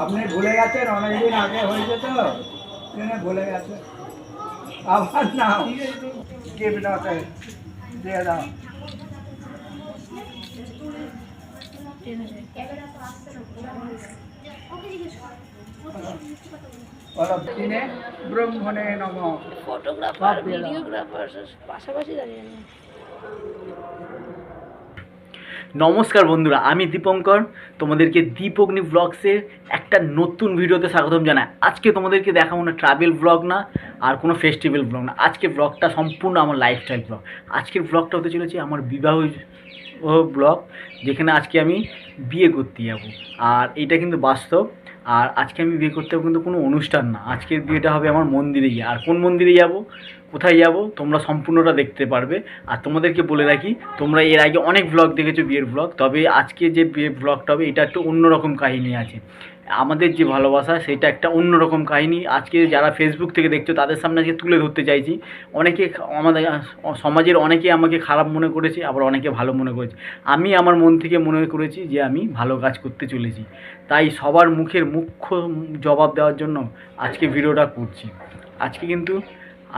আপনি ভুলে গেছেন অনেকদিন আগে হয়েছে তো। ভুলে গেছে আবার নাও গিফটটাতে দিয়ে দাও। ব্রহ্মণে নম। ফটোগ্রাফার। ভিডিওগ্রাফার পাশাপাশি দাঁড়িয়ে নমস্কার বন্ধুরা, আমি দীপঙ্কর। তোমাদেরকে দীপগ্নি ব্লগসের একটা নতুন ভিডিওতে স্বাগতম জানাই। আজকে তোমাদেরকে দেখাবো না ট্রাভেল ব্লগ না, আর কোনো ফেস্টিভ্যাল ব্লগ না। আজকে ব্লগটা সম্পূর্ণ আমার লাইফস্টাইল ব্লগ আজকের ব্লগটা হতে চলেছে আমার বিবাহ ব্লগ যেখানে আজকে আমি বিয়ে করতে যাব। আর এটা কিন্তু বাস্তব। আর আজকে আমি বিয়ে করতে যাব কিন্তু কোনো অনুষ্ঠান না। আজকের বিয়েটা হবে আমার মন্দিরে গিয়ে। আর কোন মন্দিরে যাব? কোথায় যাব, তোমরা সম্পূর্ণটা দেখতে পারবে। আর তোমাদেরকে বলে রাখি, তোমরা এর আগে অনেক ব্লগ দেখেছ বিয়ের ব্লগ তবে আজকে যে বিয়ের ব্লগটা হবে, এটা একটু অন্যরকম কাহিনী আছে। আমাদের যে ভালোবাসা, সেটা একটা অন্যরকম কাহিনী। আজকে যারা ফেসবুক থেকে দেখছ, তাদের সামনে আজকে তুলে ধরতে চাইছি। অনেকে আমাদের, সমাজের অনেকে আমাকে খারাপ মনে করেছে, আবার অনেকে ভালো মনে করেছে। আমি আমার মন থেকে মনে করেছি যে আমি ভালো কাজ করতে চলেছি। তাই সবার মুখের মুখ্য জবাব দেওয়ার জন্য আজকে ভিডিওটা করছি। আজকে কিন্তু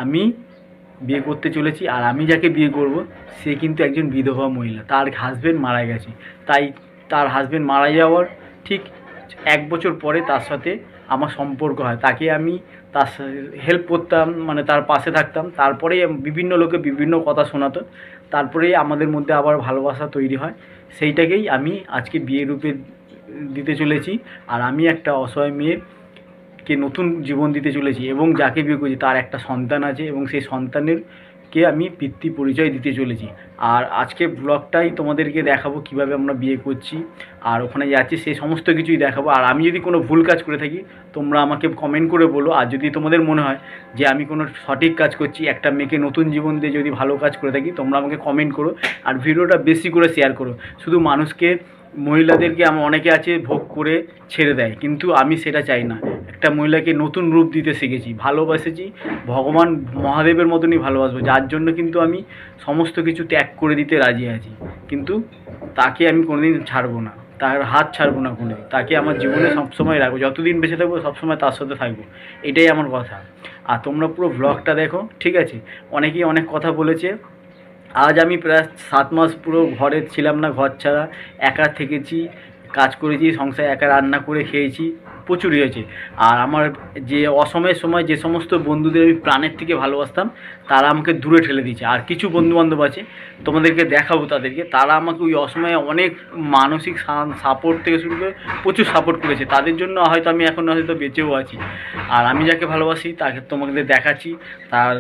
আমি বিয়ে করতে চলেছি আর আমি যাকে বিয়ে করব, সে কিন্তু একজন বিধবা মহিলা। তার হাজবেন্ড মারা গেছে। তাই তার হাজবেন্ড মারা যাওয়ার ঠিক এক বছর পরে তার সাথে আমার সম্পর্ক হয়। তাকে আমি তার হেল্প করতাম মানে তার পাশে থাকতাম। তারপরে বিভিন্ন লোকে বিভিন্ন কথা শোনাতো। তারপরেই আমাদের মধ্যে আবার ভালোবাসা তৈরি হয়। সেইটাকেই আমি আজকে বিয়ে রূপে দিতে চলেছি। আর আমি একটা অসহায় মেয়ে। কে নতুন জীবন দিতে চলেছি এবং যাকে বিয়ে করেছি তার একটা সন্তান আছে এবং সেই সন্তানের কে আমি পিতৃ পরিচয় দিতে চলেছি। আর আজকে ব্লগটাই তোমাদেরকে দেখাবো কীভাবে আমরা বিয়ে করছি, আর ওখানে যাচ্ছি সেই সমস্ত কিছুই দেখাবো। আর আমি যদি কোনো ভুল কাজ করে থাকি, তোমরা আমাকে কমেন্ট করে বলো। আর যদি তোমাদের মনে হয় যে আমি কোনো সঠিক কাজ করছি, একটা মেয়েকে নতুন জীবন দিয়ে যদি ভালো কাজ করে থাকি, তোমরা আমাকে কমেন্ট করো। আর ভিডিওটা বেশি করে শেয়ার করো। শুধু মানুষকে, মহিলাদেরকে আমার অনেকে আছে ভোগ করে ছেড়ে দেয়, কিন্তু আমি সেটা চাই না। একটা মহিলাকে নতুন রূপ দিতে শিখেছি, ভালোবাসেছি, ভগবান মহাদেবের মতনই ভালোবাসবো, যার জন্য কিন্তু আমি সমস্ত কিছু ত্যাগ করে দিতে রাজি আছি। কিন্তু তাকে আমি কোনোদিন ছাড়বো না, তার হাত ছাড়বো না কোনো তাকে আমার জীবনে সবসময় রাখব, যতদিন বেঁচে থাকব সবসময় তার সাথে থাকব, এটাই আমার কথা। আর তোমরা পুরো ব্লগটা দেখো, ঠিক আছে? অনেকেই অনেক কথা বলেছে, আজ আমি প্রায় সাত মাস পুরো ঘরে ছিলাম না, ঘর ছাড়া, একা থেকেছি, কাজ করেছি, সংসারে একা রান্না করে খেয়েছি। প্রচুর হয়েছে। আর আমার যে অসময়ের সময় যে সমস্ত বন্ধুদের আমি প্রাণের থেকে ভালোবাসতাম, তারা আমাকে দূরে ঠেলে দিয়েছে। আর কিছু বন্ধুবান্ধব আছে, তোমাদেরকে দেখাবো তাদেরকে। তারা আমাকে ওই অসময়ে অনেক মানসিক সাপোর্ট থেকে শুরু করে প্রচুর সাপোর্ট করেছে। তাদের জন্য হয়তো আমি এখন হয়তো বেঁচেও আছি। আর আমি যাকে ভালোবাসি, তাকে তোমাদের দেখাচ্ছি। তার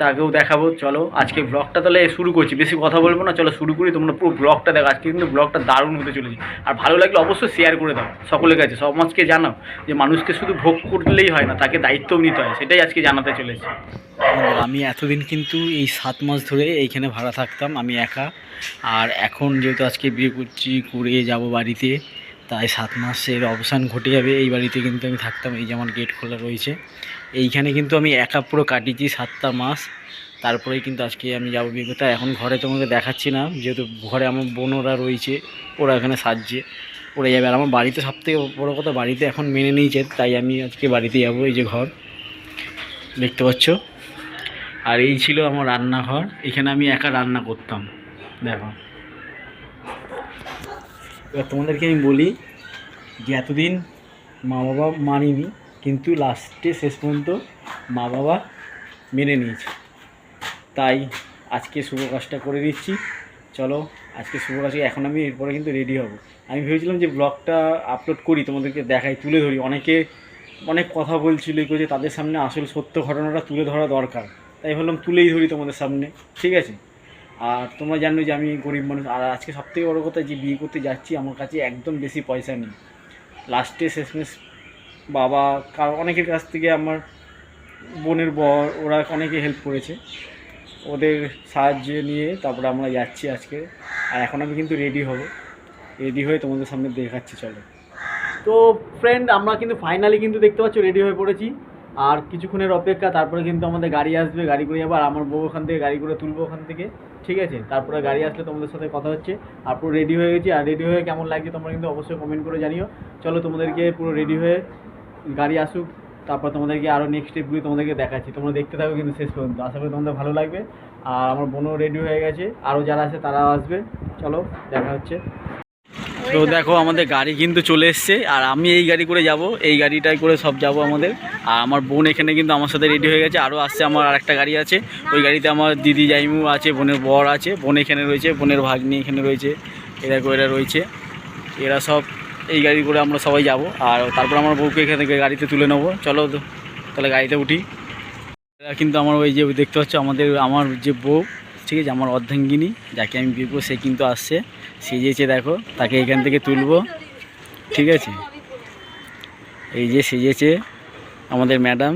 তাকেও দেখাবো, চলো। আজকে ব্লগটা তাহলে শুরু করছি। বেশি কথা বলব না, চলো শুরু করি। তোমরা পুরো ব্লগটা দেখো। আজকে কিন্তু ব্লগটা দারুণ হতে চলেছে। আর ভালো লাগলে অবশ্যই শেয়ার করে দাও সকলের কাছে, সমাজকে জানাও যে মানুষকে শুধু ভোগ করলেই হয় না, তাকে দায়িত্বও নিতে হয়। সেটাই আজকে জানাতে চলেছি। আমি এতদিন কিন্তু এই সাত মাস ধরে এইখানে ভাড়া থাকতাম, আমি একা। আর এখন যেহেতু আজকে বিয়ে করছি, করে যাব বাড়িতে, তাই সাত মাসের অবসান ঘটে যাবে। এই বাড়িতে কিন্তু আমি থাকতাম, এই যে আমার গেট খোলা রয়েছে। এইখানে কিন্তু আমি একা পুরো কাটিয়েছি সাতটা মাস। তারপরেই কিন্তু আজকে আমি যাব বিয়ে এখন ঘরে তোমাকে দেখাচ্ছি না, যেহেতু ঘরে আমার বোনরা রয়েছে, ওরা এখানে সাজছে, ওরা যাবে। আর আমার বাড়িতে সবথেকে বড়ো কথা, বাড়িতে এখন মেনে নিয়েছে, তাই আমি আজকে বাড়িতে যাব, এই যে ঘর। দেখতে পাচ্ছ? আর এই ছিল আমার রান্নাঘর। এখানে আমি একা রান্না করতাম। দেখো। এবার তোমাদেরকে আমি বলি যে এতদিন মা বাবা মানিনি। কিন্তু লাস্টে শেষ পর্যন্ত মা বাবা মেনে নিয়েছে। তাই আজকে শুভ কাজটা করে দিচ্ছি চলো, আজকে শুভ কাজে এখন আমি এরপরে কিন্তু রেডি হব। আমি ভেবেছিলাম যে ব্লগটা আপলোড করি, তোমাদেরকে দেখাই, তুলে ধরি। অনেকে অনেক কথা বলছিল, এই যে তাদের সামনে আসল সত্য ঘটনাটা তুলে ধরা দরকার। তাই ভাবলাম তুলেই ধরি তোমাদের সামনে, ঠিক আছে? আর তোমরা জানো যে আমি গরিব মানুষ, আর আজকে সবথেকে বড়ো কথা যে বিয়ে করতে যাচ্ছি, আমার কাছে একদম বেশি পয়সা নেই। লাস্টে শেষমেশ বাবা, কার, অনেকের কাছ থেকে আমার বোনের বর, ওরা অনেকে হেল্প করেছে। ওদের সাহায্য নিয়ে তারপরে আমরা যাচ্ছি আজকে। আর এখন আমি কিন্তু রেডি হব। রেডি হয়ে তোমাদের সামনে দেখাচ্ছি, চলো। তো ফ্রেন্ড আমরা কিন্তু ফাইনালি কিন্তু দেখতে পাচ্ছ রেডি হয়ে পড়েছি। আর কিছুক্ষণের অপেক্ষা, তারপরে কিন্তু আমাদের গাড়ি আসবে, গাড়ি করে যাব আর আমার বউ ওখান থেকে গাড়ি করে তুলবো ওখান থেকে। ঠিক আছে? তারপরে গাড়ি আসলে তোমাদের সাথে কথা হচ্ছে। আর পুরো রেডি হয়ে গেছি। আর রেডি হয়ে কেমন লাগছে তোমরা কিন্তু অবশ্যই কমেন্ট করে জানিও। চলো তোমাদেরকে পুরো রেডি হয়ে গাড়ি আসুক, তারপর তোমাদেরকে আরও নেক্সট স্টেপগুলি তোমাদেরকে দেখাচ্ছি। তোমরা দেখতে থাকো কিন্তু শেষ পর্যন্ত। আশা করি তোমাদের ভালো লাগবে। আর আমার বোনও রেডি হয়ে গেছে। আরও যারা আছে তারাও আসবে। চলো, দেখা হচ্ছে। তো দেখো, আমাদের গাড়ি কিন্তু চলে এসছে। আর আমি এই গাড়ি করে যাব। এই গাড়িটাই করে সব যাব আমাদের। আর আমার বোন এখানে কিন্তু আমার সাথে রেডি হয়ে গেছে। আরও আসছে আমার আরেকটা গাড়ি আছে। ওই গাড়িতে আমার দিদি জাইমু আছে, বোনের বর আছে। বোন এখানে রয়েছে, বোনের ভাগ্নি এখানে রয়েছে। এরা এরা রয়েছে। এরা সব এই গাড়ি করে আমরা সবাই যাব, আর তারপর আমার বউকে এখান থেকে গাড়িতে তুলে নেব। চলো তাহলে গাড়িতে উঠি। কিন্তু আমার ওই যে দেখতে পাচ্ছ, আমাদের, আমার যে বউ, ঠিক আছে, আমার অর্ধাঙ্গিনী, যাকে আমি বিয়ে করব, সে কিন্তু আসছে। সেজেছে দেখো, তাকে এখান থেকে তুলবো, ঠিক আছে? এই যে সেজেছে আমাদের ম্যাডাম।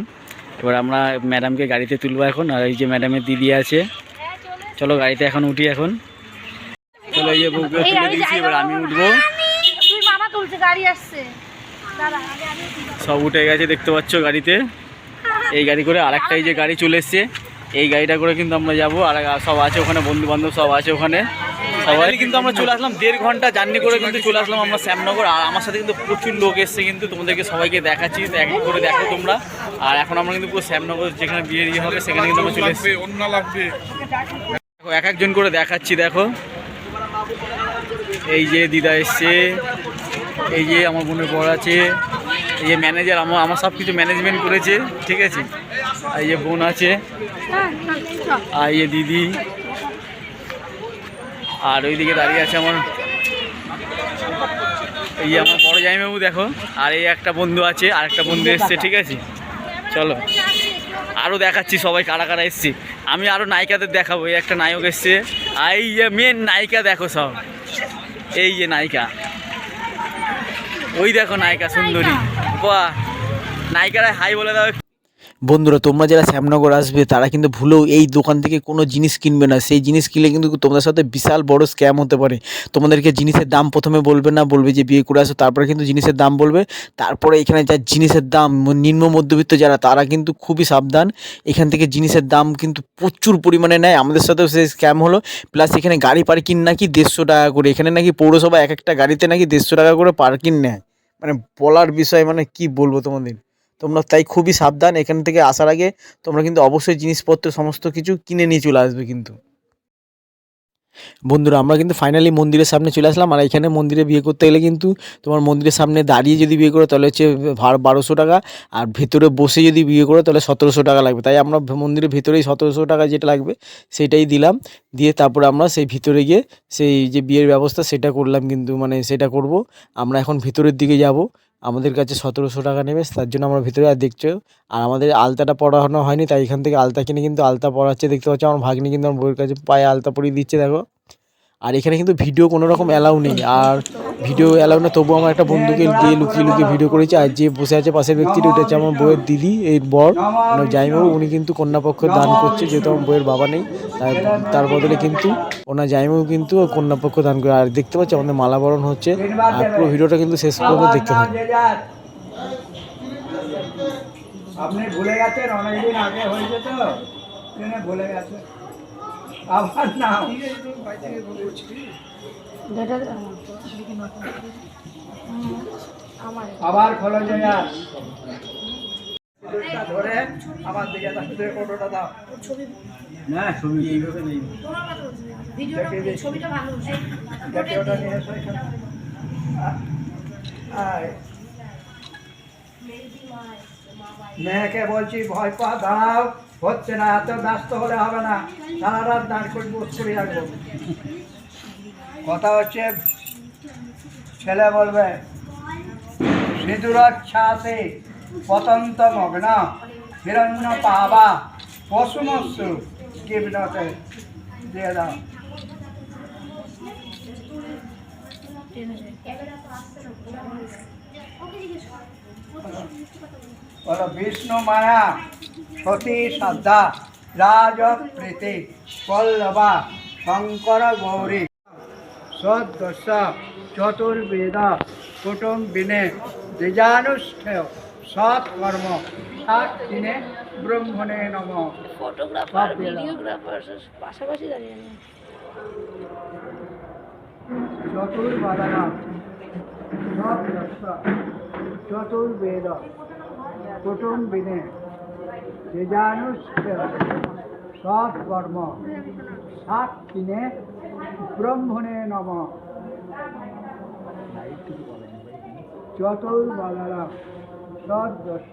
এবার আমরা ম্যাডামকে গাড়িতে তুলবো এখন, আর এই যে ম্যাডামের দিদি আছে। চলো গাড়িতে এখন উঠি এখন। চলো এই যে বউকে তুলে দিয়েছি, এবার আমি উঠবো। তুলছে গাড়ি আসছে। সব উঠে গেছে দেখতে পাচ্ছ গাড়িতে। এই গাড়ি করে আর একটা এই যে গাড়ি চলে এসছে এই গাড়িটা করে কিন্তু আমরা যাব। আর সব আছে ওখানে বন্ধু বান্ধব সব আছে ওখানে। সবাই কিন্তু আমরা চলে আসলাম দেড় ঘণ্টা জার্নি করে কিন্তু চলে আসলাম আমরা শ্যামনগর। আর আমার সাথে কিন্তু প্রচুর লোক এসছে কিন্তু তোমাদেরকে সবাইকে দেখাচ্ছি এক এক করে দেখো তোমরা। আর এখন আমরা কিন্তু পুরো শ্যামনগর যেখানে বিয়ে ইয়ে হবে সেখানে কিন্তু আমরা চলে এসেছি। দেখো এক একজন করে দেখাচ্ছি দেখো। এই যে দিদা এসছে। এই যে আমার বোনের বর আছে, এই যে ম্যানেজার আমার আমার সব কিছু ম্যানেজমেন্ট করেছে, ঠিক আছে? আর এই যে বোন আছে, আর এই দিদি, আর ওইদিকে দাঁড়িয়ে আছে আমার এই যে আমার বড় জামাইবাবু, দেখো। আর এই একটা বন্ধু আছে, আর একটা বন্ধু এসছে, ঠিক আছে? চলো। আরও দেখাচ্ছি সবাই কারা কারা এসছে। আমি আরও নায়িকাদের দেখাবো, এই একটা নায়ক এসছে। আর এই যে মেন নায়িকা, দেখো সব। এই যে নায়িকা। ওই দেখো নায়িকা সুন্দরী। বাহ। নায়িকারা হাই বলে দাও বন্ধুরা, তোমরা যারা শ্যামনগর আসবে, তারা কিন্তু ভুলেও এই দোকান থেকে কোনো জিনিস কিনবে না। সেই জিনিস কিনলে কিন্তু তোমাদের সাথে বিশাল বড় স্ক্যাম হতে পারে। তোমাদেরকে জিনিসের দাম প্রথমে বলবে না, বলবে যে বিয়ে করে আসো, তারপরে কিন্তু জিনিসের দাম বলবে। তারপরে এখানে যা জিনিসের দাম, নিম্ন মধ্যবিত্ত যারা, তারা কিন্তু খুবই সাবধান। এখান থেকে জিনিসের দাম কিন্তু প্রচুর পরিমাণে নেয়। আমাদের সাথেও সেই স্ক্যাম হলো। প্লাস এখানে গাড়ি পার্কিং নাকি দেড়শো টাকা করে, এখানে নাকি পৌরসভা এক একটা গাড়িতে নাকি দেড়শো টাকা করে পার্কিং নেয়। মানে বলার বিষয় মানে কি বলব তোমাদের? তোমরা তাই খুবই সাবধান। এখান থেকে আসার আগে তোমরা কিন্তু অবশ্যই জিনিসপত্র, সমস্ত কিছু কিনে নিয়ে চলে আসবে কিন্তু। বন্ধুরা, আমরা কিন্তু ফাইনালি মন্দিরের সামনে চলে আসলাম। আর এখানে মন্দিরে বিয়ে করতে গেলে কিন্তু তোমার মন্দিরের সামনে দাঁড়িয়ে যদি বিয়ে করো, তাহলে হচ্ছে বারোশো টাকা। আর ভেতরে বসে যদি বিয়ে করো, তাহলে সতেরোশো টাকা লাগবে। তাই আমরা মন্দিরের ভেতরেই সতেরোশো টাকা যেটা লাগবে, সেটাই দিলাম। দিয়ে তারপরে আমরা সেই ভিতরে গিয়ে সেই যে বিয়ের ব্যবস্থা, সেটা করলাম কিন্তু মানে সেটা করব। আমরা এখন ভিতরের দিকে যাব। আমাদের কাছে সতেরোশো টাকা নেবে, তার জন্য আমরা ভিতরে আর দেখছ। আর আমাদের আলতাটা পড়ানো হয়নি, তাই এখান থেকে আলতা কিনে কিন্তু আলতা পড়াচ্ছে। দেখতে পাচ্ছ আমার ভাগ্নি কিন্তু আমার বউয়ের কাছে পায়ে আলতা পরিয়ে দিচ্ছে, দেখো। আর এখানে কিন্তু ভিডিও কোনো রকম অ্যালাউ নেই। আর ভিডিও অ্যালাউ না, তবুও আমার একটা বন্ধুকে দিয়ে লুকিয়ে লুকিয়ে ভিডিও করেছি আর যে বসে আছে পাশের ব্যক্তিটি, ওটা হচ্ছে আমার বইয়ের দিদি, এই বর। মানে জাইমাবু উনি কিন্তু কন্যাপক্ষ দান করছে, যেহেতু আমার বইয়ের বাবা নেই তার বদলে কিন্তু ওনার জাইমাবু কিন্তু কন্যাপক্ষ দান করে। আর দেখতে পাচ্ছি আমাদের মালাবরণ হচ্ছে, আর পুরো ভিডিওটা কিন্তু শেষ পর্যন্ত দেখতে যার। আপনি ভুলে গেছেন, অনেকদিন আগে হয়েছে তো? ভুলে গেছে আবার আমার আবার খোলো যে যার। দুধটা ধরে আমার দিকে তাকিয়ে ফটোটা দাও ছবি না ছবি এইভাবে নেই ভিডিওটা ছবিটা ভালো হচ্ছে নিয়ে এসো এখানে। মেয়েকে বলছি, ভয় পা দাঁড়াও হচ্ছে না, এত ব্যস্ত হলে হবে না, সারা রাত দাঁড় করে বস করে রাখব। কথা হচ্ছে, ছেলে বলবে সিঁদুরচ্ছাসে পতন্ত মগ্ন, হিরণ্য পাবা পশুমস্যু কিবনতে দিয়ে দাও। বলো বিষ্ণু মায়া সতী শ্রদ্ধা রাজ প্রীতি পল্লবা শঙ্কর গৌরী সদস্য চতুর্বেদ কুটুম্বিনে দ্বিজানুষ্ঠেয় সৎকর্ম সাত দিনে ব্রহ্মণে নম। ফটোগ্রাফার ভিডিওগ্রাফার পাশাপাশি দাঁড়িয়ে চতুর্বাদনা চতুর্বেদ কুটুম্বিনে যজানুষ্ঠ সৎকর্ম সাত দিনে ব্রহ্মণে নম চতুর্বাদনা সদশ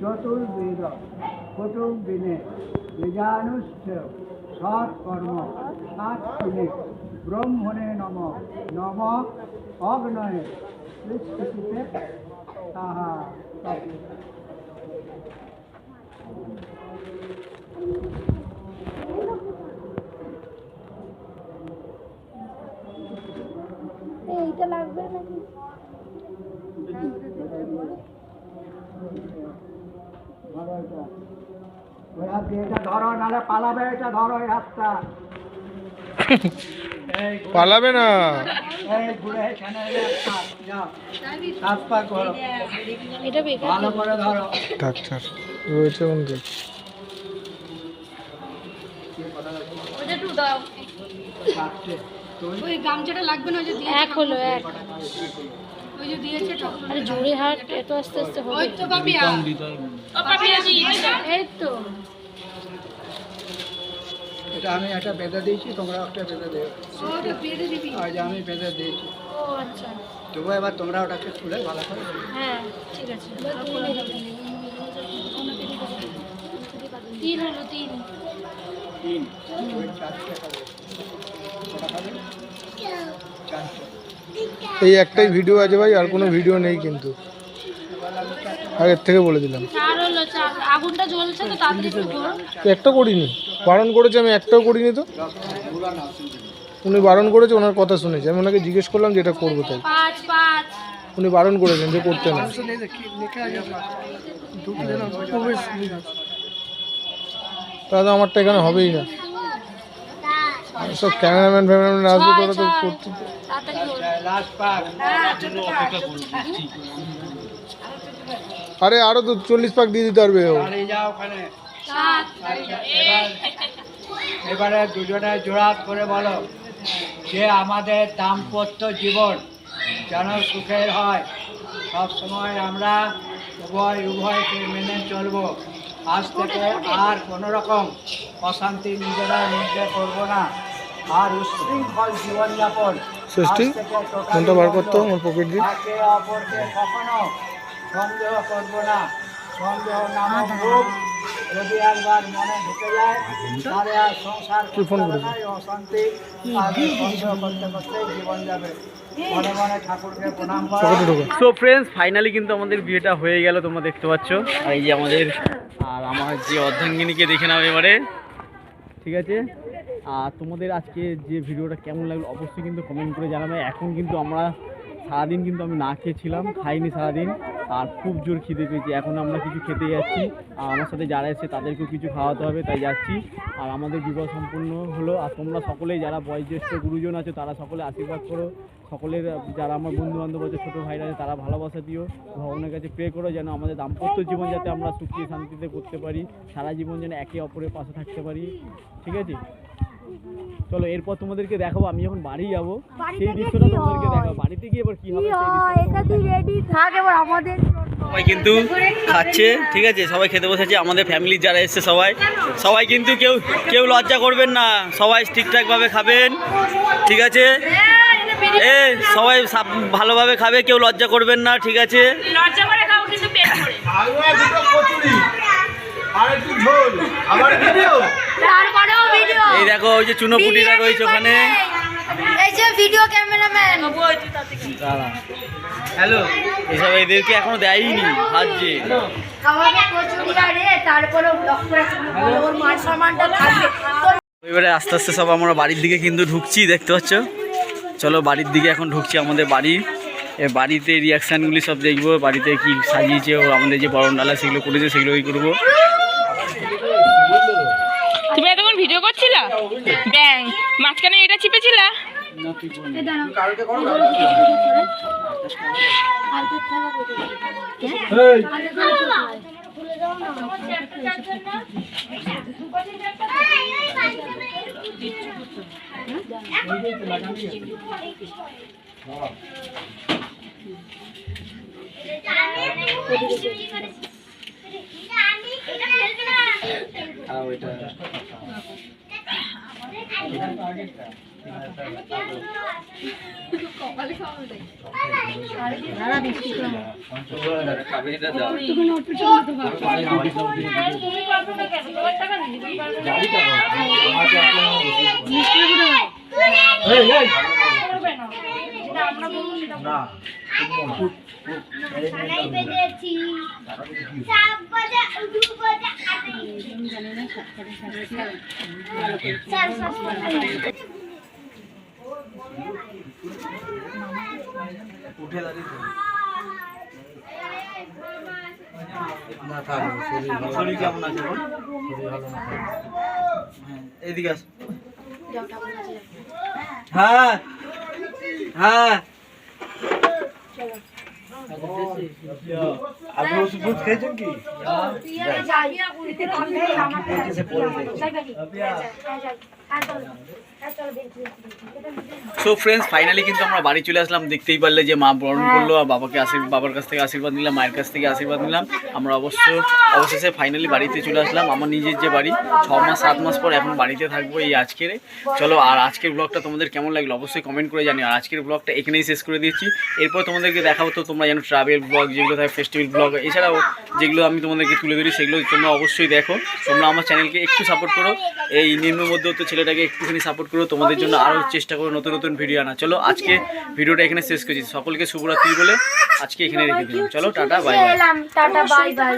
চতুর্বেদ কুটুম্বিনে যজানুষ্ঠ সৎকর্ম সাত দিনে ব্রহ্মণে নম নম অগ্নয়ে পৃথিবীতে তাহা এইটা লাগবে নাকি? ওই হাত দিয়ে এটা ধরো নাহলে পালাবে এটা ধরো এই হাতটা। পালাবে না। ডাক্তার রয়েছে কোনকে ওটা একটু দাও। চারটে তুই ওই গামছাটা লাগবে না ওই যে এক হলো এক। ওই যে দিয়েছে আরে জোরে হাট এত আস্তে আস্তে হবে ওই তো পাপিয়া। ও পাপিয়া দি এই তো। এটা আমি একটা বেঁধে দিয়েছি তোমরা একটা বেঁধে দেবে? যে আমি বেঁধে দিয়েছি। আচ্ছা। তবু এবার তোমরা ওটাকে তুলে ভালো করে হ্যাঁ ঠিক আছে। তিন হলো তিন। এই একটাই ভিডিও আছে ভাই আর কোনো ভিডিও নেই কিন্তু। আগের থেকে বলে দিলাম। চার হলো চার। আগুনটা জ্বলছে তো তাড়াতাড়ি একটু করো তো একটা করিনি। বারণ করেছে আমি একটাও করিনি তো। উনি বারণ করেছে ওনার কথা শুনেছি। আমি ওনাকে জিজ্ঞেস করলাম যে এটা করব তাই। উনি বারণ করেছেন যে করতে না। তাহলে আমারটা এখানে হবেই না। সব ক্যামেরাম্যান ফ্যামেরাম্যান আসবে তো ওরা তো করতে পাক। আরে আরও তো চল্লিশ পাক দিয়ে দিতে পারবে ও। এবার দুজনে জোড়াত করে বলো যে আমাদের দাম্পত্য জীবন যেন সুখের হয় সব সময় আমরা উভয় উভয়কে মেনে চলবো। আজ থেকে আর কোনো রকম অশান্তি নিজেদের মধ্যে করব না। আর উশৃঙ্খল জীবনযাপন ফোনটা বার করতো। আমার পকেট দিয়ে। একে অপরকে কখনো সন্দেহ করব না। সন্দেহ নামক যদি একবার মনে ঢুকে যায় তাহলে আর সংসার অশান্তি করতে করতে জীবন যাবে। মনে মনে সো ফ্রেন্ডস ফাইনালি কিন্তু আমাদের বিয়েটা হয়ে গেল তোমরা দেখতে পাচ্ছ। আর এই যে আমাদের আর আমার যে অর্ধাঙ্গিনীকে দেখে নাও এবারে। ঠিক আছে? আর তোমাদের আজকে যে ভিডিওটা কেমন লাগল অবশ্যই কিন্তু কমেন্ট করে জানাবে। এখন কিন্তু আমরা সারাদিন কিন্তু আমি না খেয়েছিলাম খাইনি সারাদিন। আর খুব জোর খিদে পেয়েছি। এখন আমরা কিছু খেতে যাচ্ছি। আর আমার সাথে যারা এসেছে, তাদেরকেও কিছু খাওয়াতে হবে, তাই যাচ্ছি। আর আমাদের বিবাহ সম্পূর্ণ হলো। আর তোমরা সকলেই যারা বয়োজ্যেষ্ঠ গুরুজন আছে, তারা সকলে আশীর্বাদ করো। সকলের, যারা আমার বন্ধু বান্ধব আছে, ছোটো ভাইরা আছে, তারা ভালোবাসা দিও। ভগবানের কাছে প্রে করো যেন আমাদের দাম্পত্য জীবন যাতে আমরা সুখী শান্তিতে করতে পারি। সারা জীবন যেন একে অপরের পাশে থাকতে পারি। ঠিক আছে? চলো এরপর তোমাদেরকে দেখাবো আমি যখন বাড়ি যাব সেই দৃশ্যটা তোমাদেরকে দেখাবো। বাড়িতে গিয়ে এবার কি হবে এটা তুই রেডি থাক এবার আমাদের সবাই কিন্তু খাচ্ছে ঠিক আছে? সবাই খেতে বসেছে আমাদের ফ্যামিলির যারা এসছে সবাই। সবাই কিন্তু কেউ কেউ লজ্জা করবেন না। সবাই ঠিকঠাকভাবে খাবেন ঠিক আছে? এ সবাই ভালোভাবে খাবে কেউ লজ্জা করবেন না ঠিক আছে? লজ্জা করে খাও কিন্তু পেট ভরে। তারপরেও ভিডিও এই দেখো ওই যে চুনোপুটিরা রয়েছে ওখানে। এই যে ভিডিও ক্যামেরাম্যান হ্যালো। এসব এদেরকে এখনও দেয়নি তোর এবারে আস্তে আস্তে সব আমরা বাড়ির দিকে কিন্তু ঢুকছি দেখতে পাচ্ছ? চলো বাড়ির দিকে এখন ঢুকছি আমাদের বাড়ি। এ বাড়িতে রিয়াকশানগুলি সব দেখব বাড়িতে কি সাজিয়েছে ও আমাদের যে বরণ ডালা সেগুলো করেছে সেগুলোই করব? ভিডিও করছিলা? ব্যাং। মাঝখানে এটা চিপেছিলা? সানাই বেজেছি সাপ বাজা উদু এখন এদিকে আস। হ্যাঁ হ্যাঁ। আপনি ওষুধ ফুষুধ খেয়েছেন কি সো ফ্রেন্ডস ফাইনালি কিন্তু আমরা বাড়ি চলে আসলাম। দেখতেই পারলে যে মা বরণ করল আর বাবাকে আশীর্বাদ বাবার কাছ থেকে আশীর্বাদ নিলাম মায়ের কাছ থেকে আশীর্বাদ নিলাম। আমরা অবশ্য অবশেষে ফাইনালি বাড়িতে চলে আসলাম আমার নিজের যে বাড়ি। ছ মাস সাত মাস পর এখন বাড়িতে থাকব এই আজকের। চলো আর আজকের ব্লগটা তোমাদের কেমন লাগল অবশ্যই কমেন্ট করে জানি আর আজকের ব্লগটা এখানেই শেষ করে দিচ্ছি। এরপর তোমাদেরকে দেখাবো তো তোমরা যেন ট্রাভেল ব্লগ যেগুলো থাকে ফেস্টিভ্যাল ব্লগ এছাড়াও যেগুলো আমি তোমাদেরকে তুলে ধরি সেগুলো তোমরা অবশ্যই দেখো। তোমরা আমার চ্যানেলকে একটু সাপোর্ট করো। এই নিম্ন মধ্যবিত্ত ছেলেটাকে একটুখানি সাপোর্ট করো। তোমাদের জন্য আরও চেষ্টা করো নতুন নতুন ভিডিও আনা চলো আজকে ভিডিওটা এখানে শেষ করছি। সকলকে শুভরাত্রি বলে আজকে এখানে রেখে দিলাম। চলো tata bye bye tata bye bye